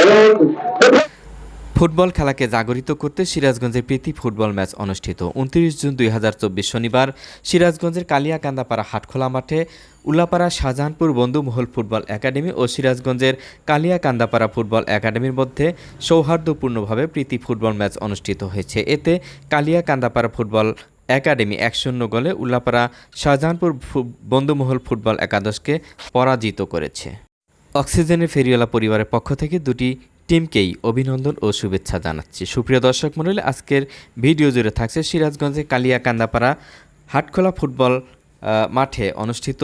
এবং ফুটবল খেলাকে জাগরিত করতে সিরাজগঞ্জের প্রীতি ফুটবল ম্যাচ অনুষ্ঠিত। উনত্রিশ জুন দুই হাজার চব্বিশ শনিবার সিরাজগঞ্জের কালিয়াকান্দাপাড়া হাটখোলা মাঠে উল্লাপাড়া শাহজাহানপুর বন্ধুমহল ফুটবল একাডেমি ও সিরাজগঞ্জের কালিয়াকান্দাপাড়া ফুটবল একাডেমির মধ্যে সৌহার্দ্যপূর্ণভাবে প্রীতি ফুটবল ম্যাচ অনুষ্ঠিত হয়েছে। এতে কালিয়াকান্দাপাড়া ফুটবল একাডেমি এক শূন্য গোলে উল্লাপাড়া শাহজাহানপুর বন্ধুমহল ফুটবল একাদশকে পরাজিত করেছে। অক্সিজেনের ফেরিওয়ালা পরিবারের পক্ষ থেকে দুটি টিমকেই অভিনন্দন ও শুভেচ্ছা জানাচ্ছি। সুপ্রিয় দর্শক মণ্ডলী আজকের ভিডিও জুড়ে থাকছে সিরাজগঞ্জের কালিয়াকান্দাপাড়া হাটখোলা ফুটবল মাঠে অনুষ্ঠিত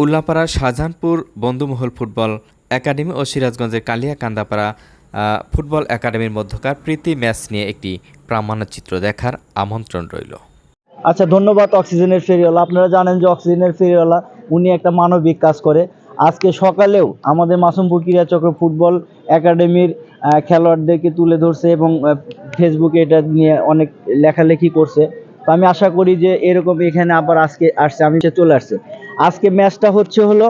উল্লাপাড়া শাহজাহানপুর বন্ধুমহল ফুটবল একাডেমি ও সিরাজগঞ্জের কালিয়াকান্দাপাড়া আহ, ফুটবল একাডেমির মধ্যকার প্রীতি ম্যাচ নিয়ে একটি প্রামাণ্যচিত্র দেখার আমন্ত্রণ রইল। আচ্ছা ধন্যবাদ অক্সিজেনের ফেরিওয়ালা। আপনারা জানেন যে অক্সিজেনের ফেরিওয়ালা, উনি একটা মানবিক কাজ করে। আজকে সকালেও আমাদের মাসুমপুর ক্রীড়াচক্র ফুটবল একাডেমির খেলোয়াড়দেরকে তুলে ধরছে এবং ফেসবুকে এটা নিয়ে অনেক লেখালেখি করছে। তো আমি আশা করি যে এরকম এখানে আবার আজকে আসছে, আমি চলে আসছে। আজকে ম্যাচটা হচ্ছে হলো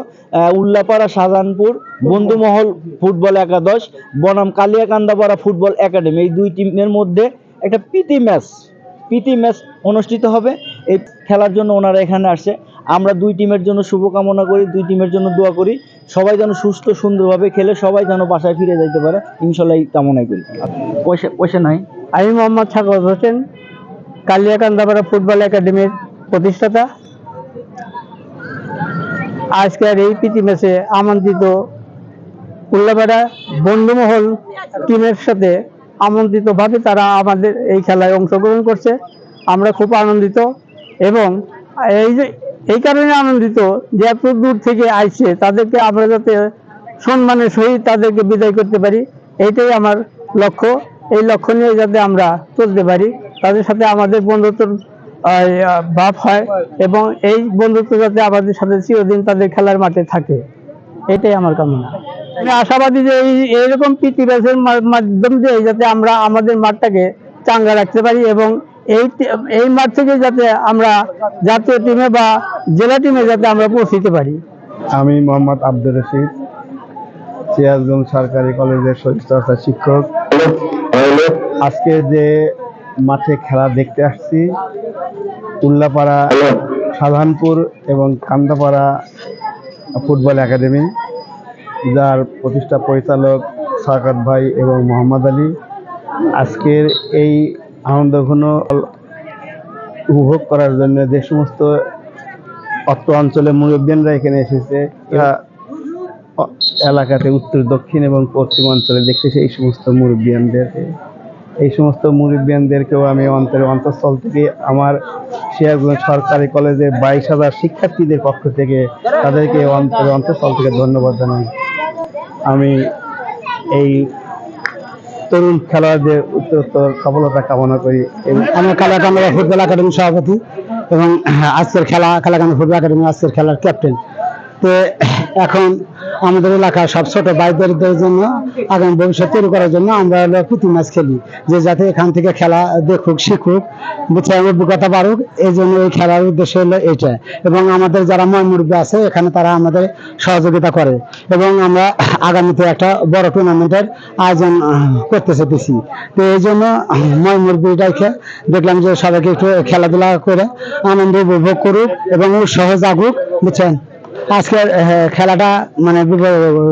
উল্লাপাড়া শাহজাহানপুর, বন্ধুমহল ফুটবল একাদশ, বনাম কালিয়াকান্দাপাড়া ফুটবল একাডেমি। এই দুই টিমের মধ্যে একটা প্রীতি ম্যাচ প্রীতি ম্যাচ অনুষ্ঠিত হবে। এই খেলার জন্য ওনারা এখানে আসে। আমরা দুই টিমের জন্য শুভকামনা করি, দুই টিমের জন্য দোয়া করি। সবাই যেন সুস্থ, সুন্দরভাবে খেলে, সবাই যেন বাসায় ফিরে যাইতে পারে। ইনশাল্লাহ এই কামনাই করি। পয়সা পয়সা নাই। আমি মোহাম্মদ সাগর হোসেন, কালিয়াকান্দাপাড়া ফুটবল একাডেমির প্রতিষ্ঠাতা। আজকের এই প্রীতি ম্যাচে আমন্ত্রিত উল্লাপাড়া বন্ধুমহল টিমের সাথে আমন্ত্রিতভাবে তারা আমাদের এই খেলায় অংশগ্রহণ করছে। আমরা খুব আনন্দিত এবং এই যে, এই কারণে আনন্দিত যে এত দূর থেকে আইছে তাদেরকে আমরা যাতে সম্মানের সহিত তাদেরকে বিদায় করতে পারি এইটাই আমার লক্ষ্য। এই লক্ষ্য নিয়ে যাতে আমরা চলতে পারি, তাদের সাথে আমাদের বন্ধুত্বর আহ, ভাব হয় এবং এই বন্ধুত্ব যাতে আমাদের সাথে চিরদিন তাদের খেলার মাঠে থাকে এটাই আমার কামনা। আমি আশাবাদী যে এই এইরকম প্রীতি ম্যাচের মাধ্যম দিয়ে যাতে আমরা আমাদের মাঠটাকে চাঙ্গা রাখতে পারি এবং এই এই মাঠ থেকে যাতে আমরা জাতীয় টিমে বা জেলা টিমে যাতে আমরা পৌঁছিতে পারি। আমি মোহাম্মদ আব্দুর রশিদ সিরাজগঞ্জ সরকারি কলেজের শরীর চর্চা শিক্ষক। আজকে যে মাঠে খেলা দেখতে আসছি। উল্লাপাড়া সাধানপুর এবং কান্দাপাড়া ফুটবল একাডেমি যার প্রতিষ্ঠা পরিচালক সাকাত ভাই এবং মোহাম্মদ আলী। আজকের এই আনন্দঘন উপভোগ করার জন্য যে সমস্ত অত্র অঞ্চলের মুরব্বিয়ানরা এখানে এসেছে এলাকাতে উত্তর দক্ষিণ এবং পশ্চিম অঞ্চলে দেখতেছি এই সমস্ত মুরব্বিয়ানদেরকে। এই সমস্ত মুরব্বিয়ানদেরকেও আমি অন্তরে অন্তঃস্থল থেকে আমার সিরাজগঞ্জ সরকারি কলেজের বাইশ হাজার শিক্ষার্থীদের পক্ষ থেকে তাদেরকে অন্তরে অন্তঃস্থল থেকে ধন্যবাদ জানাই। আমি এই তরুণ খেলোয়াড়দের উত্তরোত্তর সফলতা কামনা করি। আমি কালাকান্দা ফুটবল একাডেমির সভাপতি এবং আজকের খেলা কালাকান্দা ফুটবল একাডেমি আজকের খেলার ক্যাপ্টেন। তো এখন আমাদের এলাকার সব ছোট ভাইদের জন্য আগামী ভবিষ্যৎ তৈরি করার জন্য আমরা হলো প্রতি ম্যাচ খেলি। যে যাতে এখান থেকে খেলা দেখুক, শিখুক, বুঝে অভিজ্ঞতা বাড়ুক, এই জন্য এই খেলার উদ্দেশ্য হলো এইটা। এবং আমাদের যারা ময়মুরব্বী আছে, এখানে তারা আমাদের সহযোগিতা করে। এবং আমরা আগামীতে একটা বড় টুর্নামেন্টের আয়োজন করতে চাইতেছি। তো এই জন্য ময়মুরব্বীটাকে দেখলাম যে সবাইকে একটু খেলাধুলা করে আনন্দ উপভোগ করুক এবং উৎসাহ জাগুক, বুঝছেন? আজকের আহ, খেলাটা মানে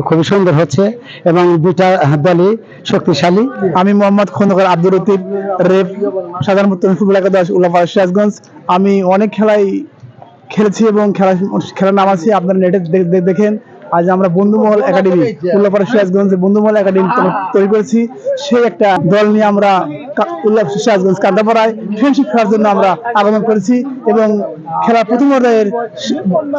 খুবই সুন্দর হচ্ছে এবং দুইটা দলই শক্তিশালী। আমি মোহাম্মদ খন্দকার আব্দুর রতিব রেপ সাধারণ ফুটবল একাদশ উল্লাপাড়া সিরাজগঞ্জ। আমি অনেক খেলাই খেলেছি এবং খেলা খেলার নাম আছে আপনারা নেটে দেখেন। আজ আমরা বন্ধুমহল একাডেমি উল্লাপাড়া সিরাজগঞ্জ বন্ধুমহল একাডেমি তৈরি করেছি। সেই একটা দল নিয়ে আমরা উল্লাপ সিরাজগঞ্জ কান্দাপাড়ায় ফ্রেন্ডশিপ খেলার জন্য আমরা আগমন করেছি এবং খেলার প্রথম অর্ডারের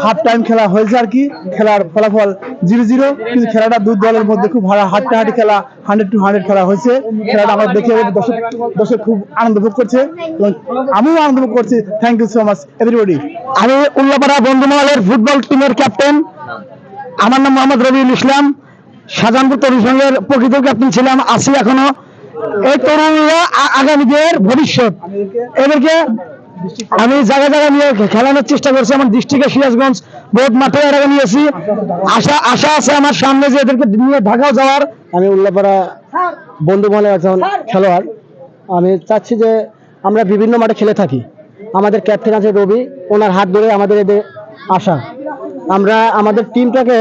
হাফ টাইম খেলা হয়েছে আর কি। খেলার ফলাফল জিরো জিরো কিন্তু খেলাটা দুই দলের মধ্যে খুব ভালো হাড্ডাহাড্ডি খেলা হান্ড্রেড টু হান্ড্রেড খেলা হয়েছে। খেলাটা আমরা দেখে দর্শক দর্শক খুব আনন্দ ভোগ করছে এবং আমিও আনন্দ ভোগ করছি। Thank you so much everybody আমি উল্লাপাড়া বন্ধুমহলের ফুটবল টিমের ক্যাপ্টেন আমার নাম মোহাম্মদ রবিউল ইসলাম। শাহজাহানপুর তরুণ সংঘের প্রকৃত ক্যাপ্টেন ছিলাম, আছি এখনও। এই তরুণরা আগামীদের ভবিষ্যৎ। এদেরকে আমি জায়গা জায়গা নিয়ে খেলানোর চেষ্টা করছি। আমার ডিস্ট্রিক্টে সিরাজগঞ্জ বহুত মাঠে এর নিয়েছি। আশা আশা আছে আমার সামনে যে এদেরকে নিয়ে ঢাকাও যাওয়ার। আমি উল্লাপাড়া বন্ধু মহলে একজন খেলোয়াড়। আমি চাচ্ছি যে আমরা বিভিন্ন মাঠে খেলে থাকি। আমাদের ক্যাপ্টেন আছে রবি, ওনার হাত ধরে আমাদের এদের আশা। আমরা আমাদের টিমটাকে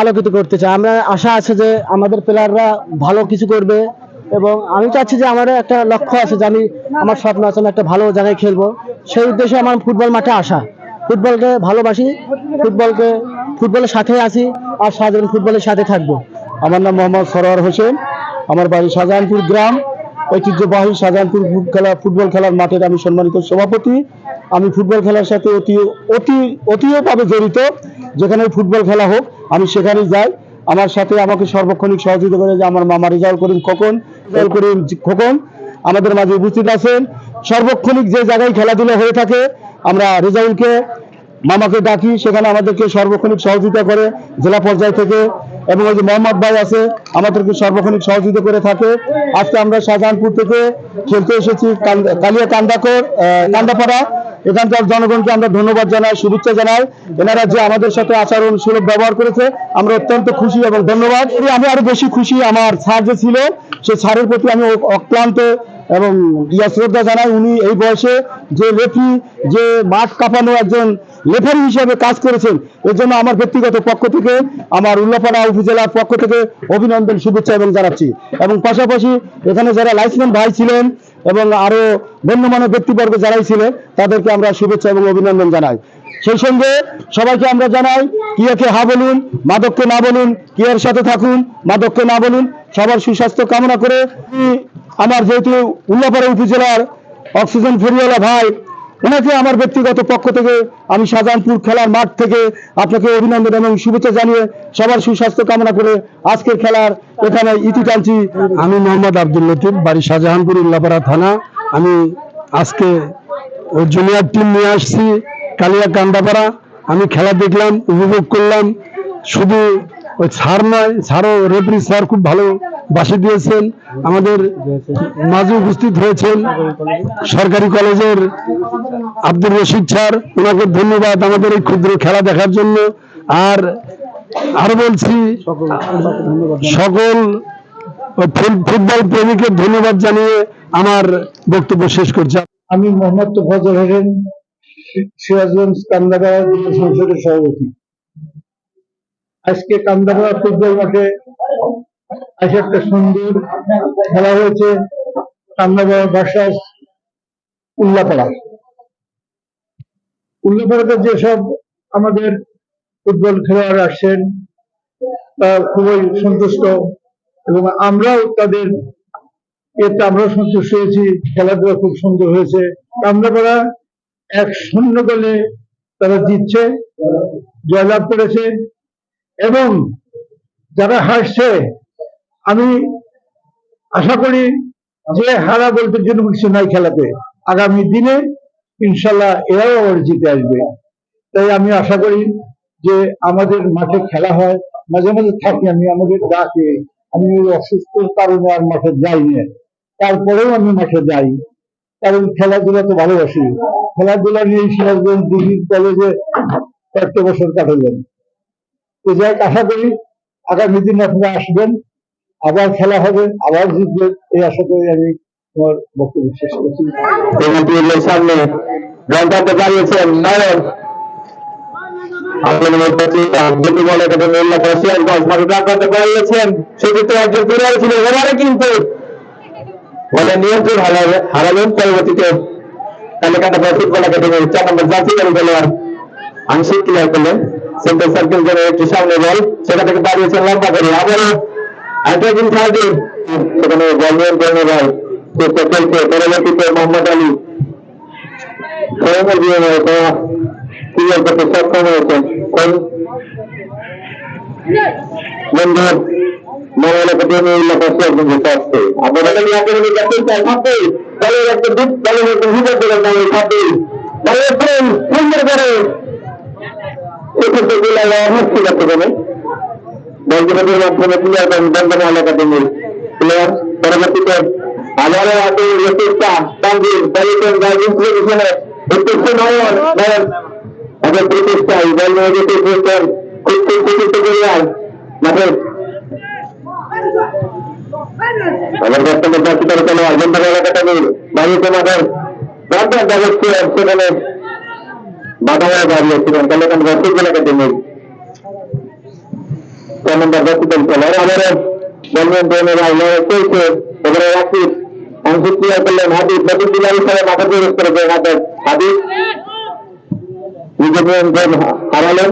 আলোকিত করতে চাই। আমরা আশা আছে যে আমাদের প্লেয়াররা ভালো কিছু করবে এবং আমি চাচ্ছি যে আমার একটা লক্ষ্য আছে যে আমি আমার স্বপ্ন আছে একটা ভালো জায়গায় খেলব। সেই উদ্দেশ্যে আমার ফুটবল মাঠে আসা। ফুটবলকে ভালোবাসি, ফুটবলকে, ফুটবলের সাথে আছি আর সাধারণ ফুটবলের সাথে থাকব। আমার নাম মোহাম্মদ সরোয়ার হোসেন। আমার বাড়ি শাহজাহানপুর গ্রাম। ঐতিহ্যবাহী শাহজাহানপুর খেলা, ফুটবল খেলার মাঠের আমি সম্মানিত সভাপতি। আমি ফুটবল খেলার সাথে অতি অতি, অতিভাবে জড়িত। যেখানে ফুটবল খেলা হোক, আমি সেখানেই যাই। আমার সাথে আমাকে সর্বক্ষণিক সহযোগিতা করে যে আমার মামা রেজাউল করিম খোকন, রেজাউল করিম খোকন আমাদের মাঝে উপস্থিত আছেন। সর্বক্ষণিক যে জায়গায় খেলাধুলা হয়ে থাকে, আমরা রেজাউলকে, মামাকে ডাকি। সেখানে আমাদেরকে সর্বক্ষণিক সহযোগিতা করে জেলা পর্যায় থেকে এবং ওই যে মোহাম্মদ ভাই আছে, আমাদেরকে সর্বক্ষণিক সহযোগিতা করে থাকে। আজকে আমরা শাহজাহানপুর থেকে খেলতে এসেছি কালিয়া কান্দাকর কান্দাপাড়া। এখানকার জনগণকে আমরা ধন্যবাদ জানাই, শুভেচ্ছা জানাই। এনারা যে আমাদের সাথে আচরণ সুলভ ব্যবহার করেছে, আমরা অত্যন্ত খুশি এবং ধন্যবাদ। আমি আরও বেশি খুশি, আমার স্যার যে ছিল, সে স্যারের প্রতি আমি অক্লান্ত এবং ইয়া শ্রদ্ধা জানাই উনি এই বয়সে যে লেফি, যে মাঠ কাঁপানো একজন লেফারি হিসেবে কাজ করেছেন, এর জন্য আমার ব্যক্তিগত পক্ষ থেকে, আমার উল্লাপাড়া উপজেলার পক্ষ থেকে অভিনন্দন, শুভেচ্ছা এবং জানাচ্ছি। এবং পাশাপাশি এখানে যারা লাইসম্যান ভাই ছিলেন এবং আরও গণ্যমান্য ব্যক্তিবর্গ যারাই ছিলেন, তাদেরকে আমরা শুভেচ্ছা এবং অভিনন্দন জানাই। সেই সঙ্গে সবাইকে আমরা জানাই, কিয়াকে হা বলুন, মাদককে না বলুন, কিয়ার সাথে থাকুন, মাদককে না বলুন সবার সুস্বাস্থ্য কামনা করে আমার যেহেতু উল্লাপাড়া উপজেলার অক্সিজেন ফেরিওয়ালা ভাই ওনাকে আমার ব্যক্তিগত পক্ষ থেকে আমি শাহজাহানপুর খেলার মাঠ থেকে আপনাকে অভিনন্দন এবং শুভেচ্ছা জানিয়ে সবার সুস্বাস্থ্য কামনা করে আজকের খেলার এখানে ইতি টানছি। আমি মোহাম্মদ আব্দুল লতিফ, বাড়ি শাহজাহানপুর, উল্লাপাড়া থানা। আমি আজকে জুনিয়র টিম নিয়ে আসছি কালিয়া কান্দাপাড়া আমি খেলা দেখলাম, উপভোগ করলাম। শুধু ওই ছাড় নয় ছাড়ও রেফারি স্যার খুব ভালো বাসি দিয়েছেন। আমাদের মাঝে উপস্থিত হয়েছেন সরকারি কলেজের আব্দুর রশিদ স্যার। ওনাকে ধন্যবাদ আমাদের এই ক্ষুদ্র খেলা দেখার জন্য। আর, আরও বলছি, সকল ফুট- ফুটবল প্রেমীকে ধন্যবাদ জানিয়ে আমার বক্তব্য শেষ করছি। আমি মোহাম্মদ তোফাজল হোসেন সিরাজগঞ্জ কান্দাপাড়া সংসদের সভাপতি। আজকে কান্দাপাড়া ফুটবল মাঠে আজকে একটা সুন্দর খেলা হয়েছে, কান্দাপাড়া ভার্সাস উল্লাপাড়া। উল্লাপাড়াতে যেসব আমাদের ফুটবল খেলোয়াড় আসছেন তা খুবই সন্তুষ্ট এবং আমরাও তাদের এতে আমরাও সন্তুষ্ট হয়েছি খেলাধুলা খুব সুন্দর হয়েছে। কামরাপাড়া এক শূন্য গোলে তারা জিতছে, জয়লাভ করেছে। এবং যারা হারছে, আমি আশা করি যে হারা বলতে জন্য কিছু নাই খেলাতে। আগামী দিনে ইনশাল্লাহ এরাও আবার জিতে আসবে। তাই আমি আশা করি যে আমাদের মাঠে খেলা হয়। মাঝে মাঝে থাকি আমি, আমাদের ডাকে। আমি ওই অসুস্থর কারণে আর মাঠে যাই না। তারপরেও আমি মাঠে যাই। কারণ খেলাধুলা তো ভালোবাসি। খেলাধুলা নিয়ে সিরাজগঞ্জ ডিগ্রি কলেজে কয়েকটা বছর কাটালেন যাই আশা করি আগামী দিন আপনারা আসবেন, আবার খেলা হবে, আবার জিতবেন, এই আশা করে আমি তোমার বক্তব্য শেষ করছি। সামনে গ্রন্থাতে দাঁড়িয়েছেন খেলোয়াড় আংশিক ক্লিয়ার করলেন। সেন্টার সার্কেল জন্য একটু সামনে বল, সেটা থেকে দাঁড়িয়েছেন লম্বা করে, আবারও অ্যাটাকিং থার্টি সেখানে বল নিয়ন্ত্রণে ভাই চেষ্টা চলছে পরবর্তীতে মোহাম্মদ আলী। করে সুন্দর করে এক্ষেত্রে জেলায় মুক্তি করতে হবে বলজনের মাধ্যমে প্লেয়ার করেন বন্ধন এলাকাডেমির প্লেয়ার পরবর্তীতে আবারও আছে রসিকটা তানজিম পলিটন গার্জিন পজিশনে উত্তর নয়ন নয়ন আগে প্রতিষ্ঠা বল নিয়ে যেতে চেয়েছেন খুব খুব চিকিৎসা করিয়ান মাঠে আবার বর্তমানে জাতি করে চলে আর বন্ধ এলাকাটা নেই বাড়িতে মাঠের রাজ্যের যাচ্ছে সেখানে বাধা হয়ে দাঁড়িয়েছিলেন তাহলে এখানে রসিক এলাকাতে নেই ছয় নম্বর জাতি করে চলে আর আবারও বলবেন ট্রেনের আইনে চলছে এবারে রাখি অংশ ক্লিয়ার করলেন হাবিব নতুন দিলার হিসাবে মাথা প্রবেশ করেছে হাতের হাবিব নিজের নিয়ন্ত্রণ হারালেন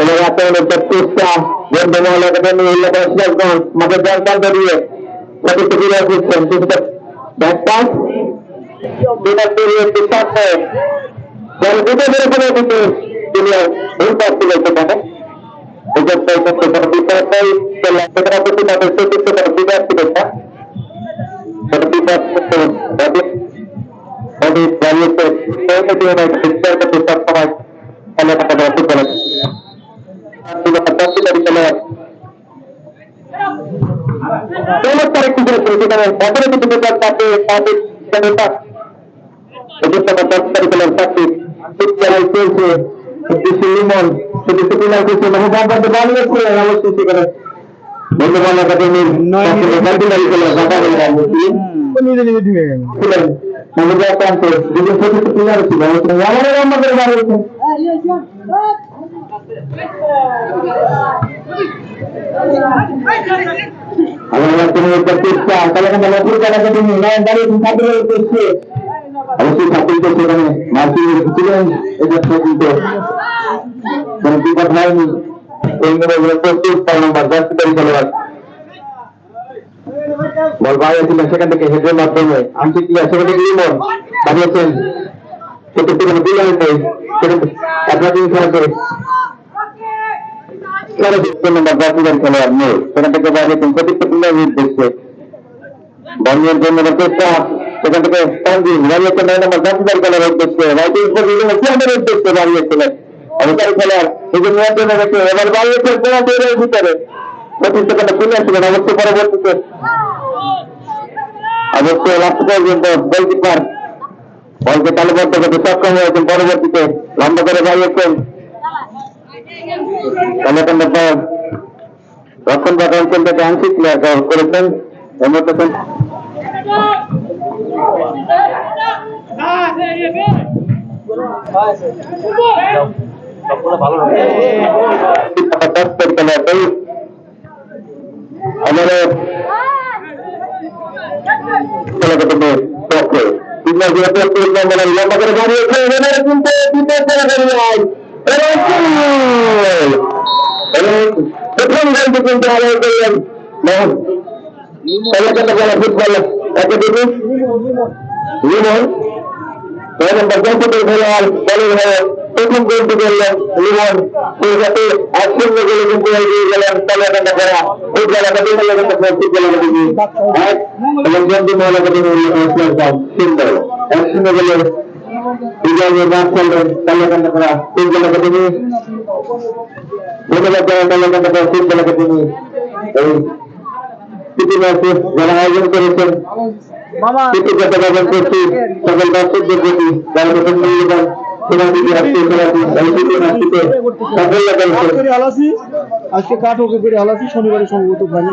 এবার আক্রমণের প্রত্যেকটা বন্ধু মহল একাডেমি এলাকা সিরাজগঞ্জ মাঠের জল প্রান্ত দিয়ে সঠিক ফিরে আসছেন কিছুটা ব্যাক পাস দুটা পেরিয়ে একটি সামনে জল দুটো বেড়ে ফেলে দিতে তিনি ভুল পাস ছিল সেখানে বিজয় করতে পারে বিপদাই চলে সেটা প্রতি তাদের চতুর্থ তার বিকাশ ছিল না সেটা বিকাশ করতে হবে হবে দাঁড়িয়েছে সেই দিয়ে না বিচার করতে সবসময় খেলাটাকে ব্যস্ত করে চমৎকার একটি জিনিস সেখানে বছরে কিন্তু বিচার তাকে তাদের সেখানে প্রতিষ্ঠাতা তৎকারী পেলেন চাকরি শিক্ষায় চলছে একটি সুলিমন শুধু সুপিনা কিছু মহব্বত বানিয়েছে অবশ্যই সেখানে বন্ধুবান একাডেমির কার্ডিনারি পেলেন বাটারি নিজে নিজে ঢুকে গেল ছিলেন মহব্বত প্রান্তে দুজন ছোট ছোট প্লেয়ার ছিল আমাদের আমাদের বানিয়েছে আমরা তুমি একটা চেষ্টা তাহলে কিন্তু নতুন জায়গাতে তুমি নয় দাঁড়িয়ে তুমি ছাত্রদের উদ্দেশ্যে অবশ্যই ছাত্রীদের সেখানে মার্কি ছিলেন, এটা কিন্তু কোনো বিপদ হয়নি। এই মিলে প্রস্তুত ছয় নম্বর জার্সিকারী খেলোয়াড় বল বাইরে ছিলেন সেখান থেকে হেডের মাধ্যমে চতুর্থ বিলয় নির্দেশে জন্য সেখান থেকে তানজিম দাঁড়িয়েছে নয় নম্বর জাতীয় খেলার উদ্দেশ্যে রাইটিং চেয়ারের উদ্দেশ্যে দাঁড়িয়েছিলেন। অধিকারী খেলার নিজের নিয়ন্ত্রণে রেখে এবার বাড়িয়েছে পেনাল্টির ভিতরে পঁচিশ সেকেন্ডে ফিরে আসছিলেন অবশ্যই পরবর্তীতে। অবশ্যই লাস্ট পর্যন্ত গোলকিপার বলকে তালিবদ্ধ করতে সক্ষম হয়েছেন পরবর্তীতে, লম্বা করে বাড়িয়েছেন। রক্ষণ পাঠ অঞ্চল থেকে আংশিক করেছেন। মধ্যে আমাদের পক্ষে তিনবার যেহেতু তিন নম্বর লম্বা করে দাঁড়িয়েছে এবারে কিন্তু দ্বিতীয় খেলা দাঁড়িয়ে এবং প্রথম গোলটি কিন্তু আদায় করলেন কলকাতা জেলা ফুটবল একাডেমি লিমন ছয় নম্বর জাতীয় খেলোয়াড় দলের হয়ে প্রথম গোলটি করলেন লিমন সেই সাথে এক শূন্য গোলে কিন্তু এগিয়ে গেলেন কলকাতা জেলা football academy Kolkata football academy এক এবং জন্টু মহল একাডেমি সুন্দর এক শূন্য গোলে বিজয়ের মাঠ খেললেন কলকাতা জেলা ফুটবল একাডেমি ধন্যবাদ জানাই কলকাতা জেলা ফুটবল একাডেমি এই প্রীতি ম্যাচে যারা আয়োজন করেছেন সকল দর্শকদের প্রতি মূল্যবান আজকে কাঠ ওকে করে আলাসি শনিবারে সম্ভবত ফাইনাল